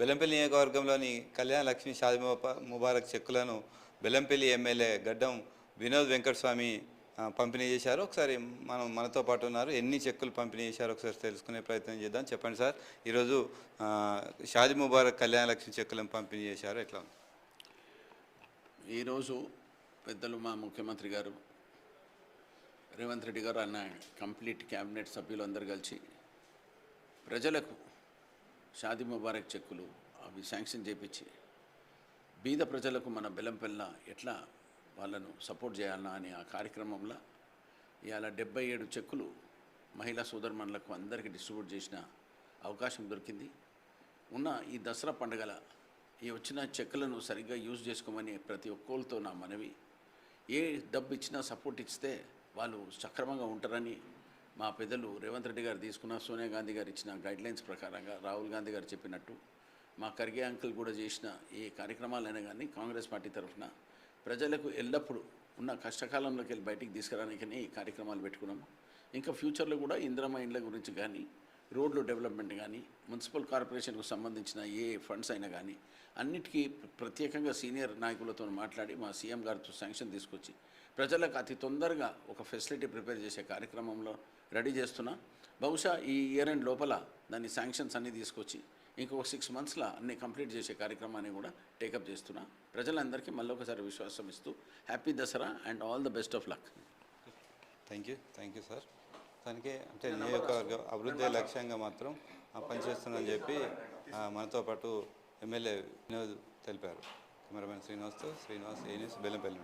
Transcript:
బెల్లంపల్లి నియోజకవర్గంలోని కళ్యాణ లక్ష్మి షాది ముబారక్ చెక్కులను బెల్లంపల్లి ఎమ్మెల్యే గడ్డం వినోద్ వెంకటస్వామి పంపిణీ చేశారు. ఒకసారి మనం మనతో పాటు ఉన్నారు. ఎన్ని చెక్కులు పంపిణీ చేశారో ఒకసారి తెలుసుకునే ప్రయత్నం చేద్దాం. చెప్పండి సార్. ఈరోజు ఆ, షాది ముబారక్ కళ్యాణ లక్ష్మి చెక్కులను పంపిణీ చేశారు. ఎట్లా ఈరోజు పెద్దలు మా ముఖ్యమంత్రి గారు రేవంత్ రెడ్డి గారు అన్న కంప్లీట్ క్యాబినెట్ సభ్యులు అందరు కలిసి ప్రజలకు షాదీ ముబారక్ చెక్కులు అవి శాంక్షన్ చేపించి బీద ప్రజలకు మన బెల్లంపెల్ల ఎట్లా వాళ్ళను సపోర్ట్ చేయాలన్నా అనే ఆ కార్యక్రమంలో ఇవాళ డెబ్బై ఏడు చెక్కులు మహిళా సోదరుమణులకు అందరికీ డిస్ట్రిబ్యూట్ చేసిన అవకాశం దొరికింది. ఉన్న ఈ దసరా పండుగల ఈ వచ్చిన చెక్కులను సరిగ్గా యూజ్ చేసుకోమని ప్రతి ఒక్కరితో నా మనవి. ఏ డబ్బు ఇచ్చినా సపోర్ట్ ఇస్తే వాళ్ళు సక్రమంగా ఉంటారని మా పెద్దలు రేవంత్ రెడ్డి గారు తీసుకున్న సోనియా గాంధీ గారు ఇచ్చిన గైడ్లైన్స్ ప్రకారంగా రాహుల్ గాంధీ గారు చెప్పినట్టు మా ఖర్గే అంకుల్ కూడా చేసిన ఏ కార్యక్రమాలైనా కానీ కాంగ్రెస్ పార్టీ తరఫున ప్రజలకు ఎల్లప్పుడూ ఉన్న కష్టకాలంలోకి వెళ్ళి బయటికి తీసుకురానికనే ఈ కార్యక్రమాలు పెట్టుకున్నాము. ఇంకా ఫ్యూచర్లో కూడా ఇందిరమ్మ ఇండ్ల గురించి కానీ రోడ్లు డెవలప్మెంట్ కానీ మున్సిపల్ కార్పొరేషన్కు సంబంధించిన ఏ ఫండ్స్ అయినా కానీ అన్నిటికీ ప్రత్యేకంగా సీనియర్ నాయకులతో మాట్లాడి మా సీఎం గారితో శాంక్షన్ తీసుకొచ్చి ప్రజలకు అతి తొందరగా ఒక ఫెసిలిటీ ప్రిపేర్ చేసే కార్యక్రమంలో రెడీ చేస్తున్నా. బహుశా ఈ ఇయర్ ఎండ్ లోపల దాన్ని శాంక్షన్స్ అన్నీ తీసుకొచ్చి ఇంకొక సిక్స్ మంత్స్లో అన్ని కంప్లీట్ చేసే కార్యక్రమాన్ని కూడా టేకప్ చేస్తున్నా. ప్రజలందరికీ మళ్ళీ ఒకసారి విశ్వాసం ఇస్తూ happy Dasara and all the best of luck. Thank you thank you sir. దానికి అంటే నియోజకవర్గ అభివృద్ధి లక్ష్యంగా మాత్రం ఆ, పనిచేస్తుందని చెప్పి మనతో పాటు ఎమ్మెల్యే వినోద్ తెలిపారు. కెమెరామెన్ శ్రీనివాస్తో శ్రీనివాస్ ఏ న్యూస్ బెల్లంపల్లి